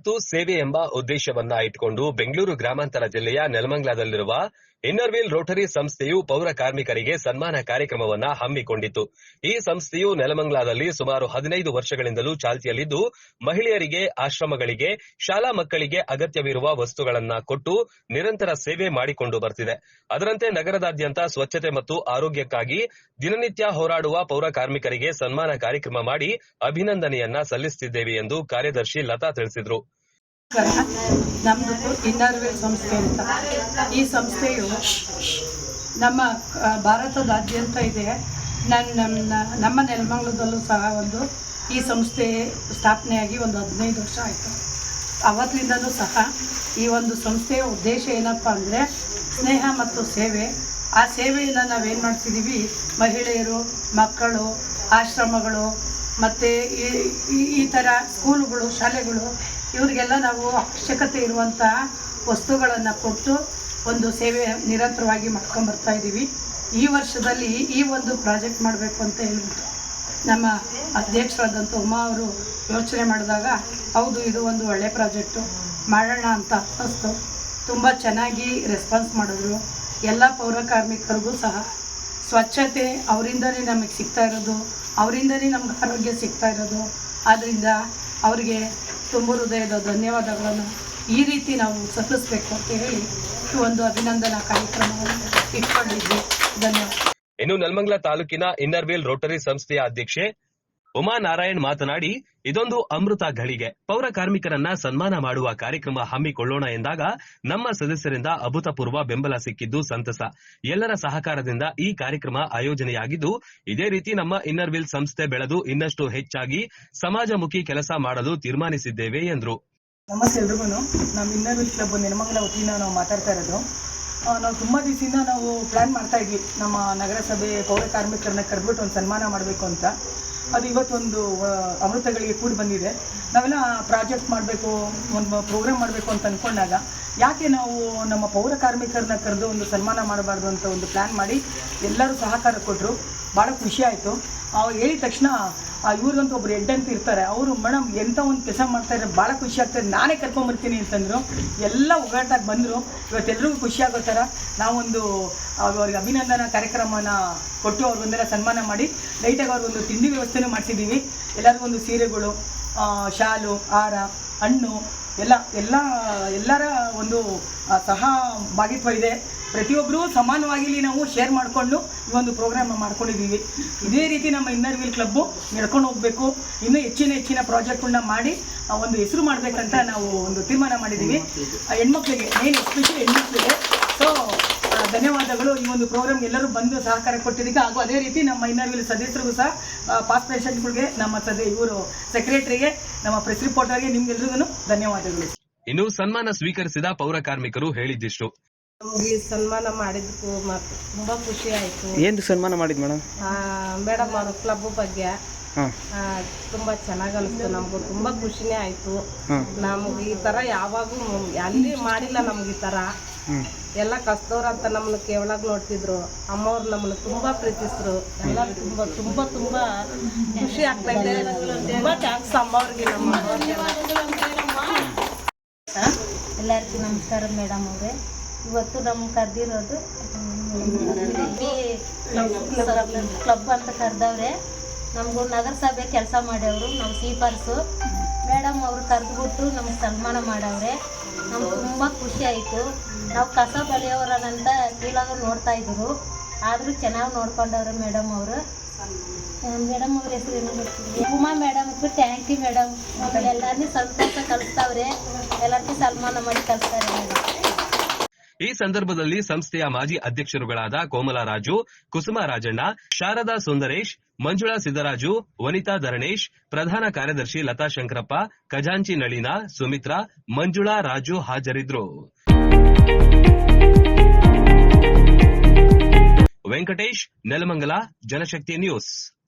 ಮತ್ತು ಸೇವೆ ಎಂಬ ಉದ್ದೇಶವನ್ನ ಇಟ್ಟುಕೊಂಡು ಬೆಂಗಳೂರು ಗ್ರಾಮಾಂತರ ಜಿಲ್ಲೆಯ ನೆಲಮಂಗಲದಲ್ಲಿರುವ ಇನ್ನರ್ವೀಲ್ ರೋಟರಿ ಸಂಸ್ಥೆಯು ಪೌರ ಕಾರ್ಮಿಕರಿಗೆ ಸನ್ಮಾನ ಕಾರ್ಯಕ್ರಮವನ್ನ ಹಮ್ಮಿಕೊಂಡಿತ್ತು. ಈ ಸಂಸ್ಥೆಯು ನೆಲಮಂಗಲದಲ್ಲಿ ಸುಮಾರು ಹದಿನೈದು ವರ್ಷಗಳಿಂದಲೂ ಚಾಲ್ತಿಯಲ್ಲಿದ್ದು, ಮಹಿಳೆಯರಿಗೆ, ಆಶ್ರಮಗಳಿಗೆ, ಶಾಲಾ ಮಕ್ಕಳಿಗೆ ಅಗತ್ಯವಿರುವ ವಸ್ತುಗಳನ್ನ ಕೊಟ್ಟು ನಿರಂತರ ಸೇವೆ ಮಾಡಿಕೊಂಡು ಬರ್ತಿದೆ. ಅದರಂತೆ ನಗರದಾದ್ಯಂತ ಸ್ವಚ್ಛತೆ ಮತ್ತು ಆರೋಗ್ಯಕ್ಕಾಗಿ ದಿನನಿತ್ಯ ಹೋರಾಡುವ ಪೌರ ಕಾರ್ಮಿಕರಿಗೆ ಸನ್ಮಾನ ಕಾರ್ಯಕ್ರಮ ಮಾಡಿ ಅಭಿನಂದನೆಯನ್ನ ಸಲ್ಲಿಸುತ್ತಿದ್ದೇವೆ ಎಂದು ಕಾರ್ಯದರ್ಶಿ ಲತಾ ತಿಳಿಸಿದರು. ನಮ್ಮದು ಇನ್ನರ್ವೇಲ್ ಸಂಸ್ಥೆ ಅಂತ. ಈ ಸಂಸ್ಥೆಯು ನಮ್ಮ ಭಾರತದಾದ್ಯಂತ ಇದೆ. ನನ್ನ ನಮ್ಮ ನಮ್ಮ ನೆಲಮಂಗ್ಲದಲ್ಲೂ ಸಹ ಒಂದು ಈ ಸಂಸ್ಥೆ ಸ್ಥಾಪನೆಯಾಗಿ ಒಂದು ಹದಿನೈದು ವರ್ಷ ಆಯಿತು. ಅವತ್ತಿನಿಂದಲೂ ಸಹ ಈ ಒಂದು ಸಂಸ್ಥೆಯ ಉದ್ದೇಶ ಏನಪ್ಪ ಅಂದರೆ ಸ್ನೇಹ ಮತ್ತು ಸೇವೆ. ಆ ಸೇವೆಯಿಂದ ನಾವೇನು ಮಾಡ್ತಿದ್ದೀವಿ ಮಹಿಳೆಯರು, ಮಕ್ಕಳು, ಆಶ್ರಮಗಳು, ಮತ್ತು ಈ- ಈ ಥರ ಸ್ಕೂಲುಗಳು ಶಾಲೆಗಳು ಇವರಿಗೆಲ್ಲ ನಾವು ಅವಶ್ಯಕತೆ ಇರುವಂತಹ ವಸ್ತುಗಳನ್ನು ಕೊಟ್ಟು ಒಂದು ಸೇವೆ ನಿರಂತರವಾಗಿ ಮಾಡ್ಕೊಂಬರ್ತಾ ಇದ್ದೀವಿ ಈ ವರ್ಷದಲ್ಲಿ ಈ ಒಂದು ಪ್ರಾಜೆಕ್ಟ್ ಮಾಡಬೇಕು ಅಂತ ಹೇಳ್ಬಿಟ್ಟು ನಮ್ಮ ಅಧ್ಯಕ್ಷರಾದಂಥ ಉಮಾ ಅವರು ಯೋಚನೆ ಮಾಡಿದಾಗ, ಹೌದು, ಇದು ಒಂದು ಒಳ್ಳೆ ಪ್ರಾಜೆಕ್ಟು, ಮಾಡೋಣ ಅಂತ ಅನ್ನಿಸ್ತು. ತುಂಬ ಚೆನ್ನಾಗಿ ರೆಸ್ಪಾನ್ಸ್ ಮಾಡಿದ್ರು. ಎಲ್ಲ ಪೌರ ಕಾರ್ಮಿಕರಿಗೂ ಸಹ ಸ್ವಚ್ಛತೆ ಅವರಿಂದನೇ ನಮಗೆ ಸಿಗ್ತಾ ಇರೋದು, ಅವರಿಂದನೇ ನಮ್ಗೆ ಆರೋಗ್ಯ ಸಿಗ್ತಾ ಇರೋದು. ಆದ್ದರಿಂದ ಅವರಿಗೆ ತುಂಬ ಹೃದಯದ ಧನ್ಯವಾದಗಳನ್ನು ಈ ರೀತಿ ನಾವು ಸಲ್ಲಿಸಬೇಕು ಅಂತ ಹೇಳಿ ಈ ಒಂದು ಅಭಿನಂದನಾ ಕಾರ್ಯಕ್ರಮವನ್ನು ಇಟ್ಕೊಂಡಿದ್ವಿ ಧನ್ಯವಾದ. ಇನ್ನು ನೆಲಮಂಗಲ ತಾಲೂಕಿನ ಇನ್ನರ್ವೇಲ್ ರೋಟರಿ ಸಂಸ್ಥೆಯ ಅಧ್ಯಕ್ಷೆ ಉಮಾ ನಾರಾಯಣ್ ಮಾತನಾಡಿ, ಇದೊಂದು ಅಮೃತ ಘಳಿಗೆ ಪೌರ ಕಾರ್ಮಿಕರನ್ನ ಸನ್ಮಾನ ಮಾಡುವ ಕಾರ್ಯಕ್ರಮ ಹಮ್ಮಿಕೊಳ್ಳೋಣ ಎಂದಾಗ ನಮ್ಮ ಸದಸ್ಯರಿಂದ ಅಭೂತಪೂರ್ವ ಬೆಂಬಲ ಸಿಕ್ಕಿದ್ದು ಸಂತಸ. ಎಲ್ಲರ ಸಹಕಾರದಿಂದ ಈ ಕಾರ್ಯಕ್ರಮ ಆಯೋಜನೆಯಾಗಿದ್ದು, ಇದೇ ರೀತಿ ನಮ್ಮ ಇನ್ನರ್ವಿಲ್ ಸಂಸ್ಥೆ ಬೆಳೆದು ಇನ್ನಷ್ಟು ಹೆಚ್ಚಾಗಿ ಸಮಾಜಮುಖಿ ಕೆಲಸ ಮಾಡಲು ತೀರ್ಮಾನಿಸಿದ್ದೇವೆ ಎಂದರು. ನಮಸ್ತೆ ಎಲ್ರಿಗೂ. ನಮ್ಮ ಇನ್ನರ್ವಿಲ್ ಕ್ಲಬ್ ವತಿಯಿಂದ ನಾವು ಮಾತಾಡ್ತಾ ಇರೋದು. ನಾವು ತುಂಬ ದಿವಸದಿಂದ ನಾವು ಪ್ಲ್ಯಾನ್ ಮಾಡ್ತಾ ಇದ್ವಿ. ನಮ್ಮ ನಗರಸಭೆ ಪೌರ ಕಾರ್ಮಿಕರನ್ನ ಕರೆದ್ಬಿಟ್ಟು ಒಂದು ಸನ್ಮಾನ ಮಾಡಬೇಕು ಅಂತ. ಅದು ಇವತ್ತೊಂದು ಅಮೃತಗಳಿಗೆ ಕೂಡಿ ಬಂದಿದೆ. ನಾವೆಲ್ಲ ಪ್ರಾಜೆಕ್ಟ್ ಮಾಡಬೇಕು, ಒಂದು ಪ್ರೋಗ್ರಾಮ್ ಮಾಡಬೇಕು ಅಂತ ಅಂದ್ಕೊಂಡಾಗ ಯಾಕೆ ನಾವು ನಮ್ಮ ಪೌರ ಕಾರ್ಮಿಕರನ್ನ ಕರೆದು ಒಂದು ಸನ್ಮಾನ ಮಾಡಬಾರ್ದು ಅಂತ ಒಂದು ಪ್ಲ್ಯಾನ್ ಮಾಡಿ ಎಲ್ಲರೂ ಸಹಕಾರ ಕೊಟ್ಟರು ಭಾಳ ಖುಷಿ ಆಯಿತು. ಹೇಳಿದ ತಕ್ಷಣ ಇವ್ರಿಗಂತೂ ಒಬ್ರು ಹೆಡ್ ಅಂತ ಇರ್ತಾರೆ. ಅವರು ಮೇಡಮ್ ಎಂಥ ಒಂದು ಕೆಲಸ ಮಾಡ್ತಾರೆ ಭಾಳ ಖುಷಿ ಆಗ್ತದೆ. ನಾನೇ ಕರ್ಕೊಂಬರ್ತೀನಿ ಅಂತಂದರು. ಎಲ್ಲ ಒಗ್ಗಟ್ಟಾಗಿ ಬಂದರು. ಇವತ್ತೆಲ್ಲರಿಗೂ ಖುಷಿ ಆಗೋ ಥರ ನಾವೊಂದು ಅವ್ರಿಗೆ ಅಭಿನಂದನಾ ಕಾರ್ಯಕ್ರಮನ ಕೊಟ್ಟು ಅವ್ರಿಗೊಂದೆಲ್ಲ ಸನ್ಮಾನ ಮಾಡಿ, ಲೈಟಾಗಿ ಅವ್ರಿಗೊಂದು ತಿಂಡಿ ವ್ಯವಸ್ಥೆನೂ ಮಾಡಿಸಿದ್ದೀವಿ. ಎಲ್ಲರಿಗೂ ಒಂದು ಸೀರೆಗಳು ಶಾಲು, ಹಾರ, ಹಣ್ಣು, ಎಲ್ಲ ಎಲ್ಲ, ಎಲ್ಲರ ಒಂದು ಸಹ ಭಾಗಿತ್ವ ಇದೆ. ಪ್ರತಿಯೊಬ್ಬರೂ ಸಮಾನವಾಗಿ ಇಲ್ಲಿ ನಾವು ಶೇರ್ ಮಾಡಿಕೊಂಡು ಈ ಒಂದು ಪ್ರೋಗ್ರಾಮ್ ಮಾಡ್ಕೊಂಡಿದ್ದೀವಿ. ಇದೇ ರೀತಿ ನಮ್ಮ ಇನ್ನರ್ ವೀಲ್ ಕ್ಲಬ್ಬು ನಡ್ಕೊಂಡು ಹೋಗಬೇಕು. ಇನ್ನೂ ಹೆಚ್ಚಿನ ಹೆಚ್ಚಿನ ಪ್ರಾಜೆಕ್ಟ್ಗಳನ್ನ ಮಾಡಿ ಒಂದು ಹೆಸರು ಮಾಡಬೇಕಂತ ನಾವು ಒಂದು ತೀರ್ಮಾನ ಮಾಡಿದ್ದೀವಿ. ಹೆಣ್ಮಕ್ಳಿಗೆ ಮೇನ್ ಎಸ್ಪೆಷಲಿ ಹೆಣ್ಮಕ್ಳಿಗೆ. ಸೊ ಧನ್ಯವಾದಗಳು. ಈ ಒಂದು ಪ್ರೋಗ್ರಾಮ್ ಎಲ್ಲರೂ ಬಂದು ಸಹಕಾರ ಕೊಟ್ಟಿದ್ದಕ್ಕೆ. ಹಾಗೂ ಅದೇ ರೀತಿ ನಮ್ಮ ಇನ್ನರ್ ವೀಲ್ ಸದಸ್ಯರಿಗೂ ಸಹ ಪಾಸ್ ಪೇಷಂಟ್ಗಳಿಗೆ ನಮ್ಮ ಸದ, ಇವರು ಸೆಕ್ರೆಟರಿಗೆ ನಮ್ಮ ಪ್ರೆಸ್ ರಿಪೋರ್ಟರ್ಗೆ ನಿಮ್ಗೆಲ್ರಿಗೂ ಧನ್ಯವಾದಗಳು. ಇನ್ನು ಸನ್ಮಾನ ಸ್ವೀಕರಿಸಿದ ಪೌರ ಕಾರ್ಮಿಕರು ಹೇಳಿದ್ದಿಷ್ಟು. ನಮಗೆ ಸನ್ಮಾನ ಮಾಡಿದ್ದಕ್ಕೂ ಮತ್ತು ತುಂಬ ಖುಷಿ ಆಯಿತು. ಏನು ಸನ್ಮಾನ ಮಾಡಿದ್ ಮೇಡಮ್? ಮೇಡಮ್ ಅವರು ಕ್ಲಬ್ ಬಗ್ಗೆ ಹಾಂ. ತುಂಬಾ ಚೆನ್ನಾಗಿ ಅನಿಸ್ತು ನಮಗೂ ತುಂಬಾ ಖುಷಿನೇ ಆಯ್ತು. ನಮಗೆ ಈ ತರ ಯಾವಾಗೂ ಅಲ್ಲಿ ಮಾಡಿಲ್ಲ ನಮ್ಗೆ ಈ ತರ. ಹ್ಞೂ ಎಲ್ಲ ಕಸ್ದವ್ರು ಅಂತ ನಮ್ಮನ್ನ ಕೇವಳಾಗ್ ನೋಡ್ತಿದ್ರು. ಅಮ್ಮವ್ರು ನಮ್ಮನ್ನ ತುಂಬಾ ಪ್ರೀತಿಸಿದ್ರು ಎಲ್ಲ ತುಂಬಾ ತುಂಬಾ ತುಂಬಾ ಖುಷಿ ಆಗ್ತಾ ಇದೆ. ತುಂಬಾ ಥ್ಯಾಂಕ್ಸ್ ಅಮ್ಮವ್ರಿಗೆ ನಮ್ಮ ಎಲ್ಲರಿಗೂ ನಮಸ್ಕಾರ ಮೇಡಮ್ ಅವರೇ. ಇವತ್ತು ನಮ್ಮ ಕರೆದಿರೋದು ಕ್ಲಬ್ ಅಂತ ಕರೆದವ್ರೆ. ನಮಗೂ ನಗರಸಭೆ ಕೆಲಸ ಮಾಡ್ಯವರು ನಮ್ಮ ಸೀಪರ್ಸು ಮೇಡಮ್ ಅವರು ಕರೆದ್ಬಿಟ್ಟು ನಮ್ಗೆ ಸನ್ಮಾನ ಮಾಡವ್ರೆ. ನಮ್ಗೆ ತುಂಬ ಖುಷಿ ಆಯಿತು. ನಾವು ಕಸ ಬಲಿಯವರನ್ನಂತ ಕೀಳಾಗ ನೋಡ್ತಾ ಇದ್ರು. ಆದರೂ ಚೆನ್ನಾಗಿ ನೋಡ್ಕೊಂಡವ್ರೆ ಮೇಡಮ್ ಅವರು. ಮೇಡಮ್ ಅವ್ರ ಹೆಸರು ಏನೋ ಗೊತ್ತಿಲ್ಲ. Uma thank you madam. ಆಮೇಲೆ ಎಲ್ಲರನ್ನೂ ಸಂತೋಷ ಕಲಿಸ್ತಾವ್ರೆ. ಎಲ್ಲರಿಗೂ ಸನ್ಮಾನ ಮಾಡಿ ಕಲಿಸ್ತಾರೆ ಮೇಡಮ್. ಈ ಸಂದರ್ಭದಲ್ಲಿ ಸಂಸ್ಥೆಯ ಮಾಜಿ ಅಧ್ಯಕ್ಷರುಗಳಾದ ಕೋಮಲ ರಾಜು, ಕುಸುಮ ರಾಜಣ್ಣ, ಶಾರದಾ ಸುಂದರೇಶ್, ಮಂಜುಳಾ ಸಿದ್ದರಾಜು, ವನಿತಾ ಧರಣೇಶ್, ಪ್ರಧಾನ ಕಾರ್ಯದರ್ಶಿ ಲತಾ ಶಂಕರಪ್ಪ, ಖಜಾಂಚಿ ನಳಿನ, ಸುಮಿತ್ರಾ, ಮಂಜುಳಾ ರಾಜು ಹಾಜರಿದ್ದರು ವೆಂಕಟೇಶ್, ನೆಲಮಂಗಲ, ಜನಶಕ್ತಿ ನ್ಯೂಸ್.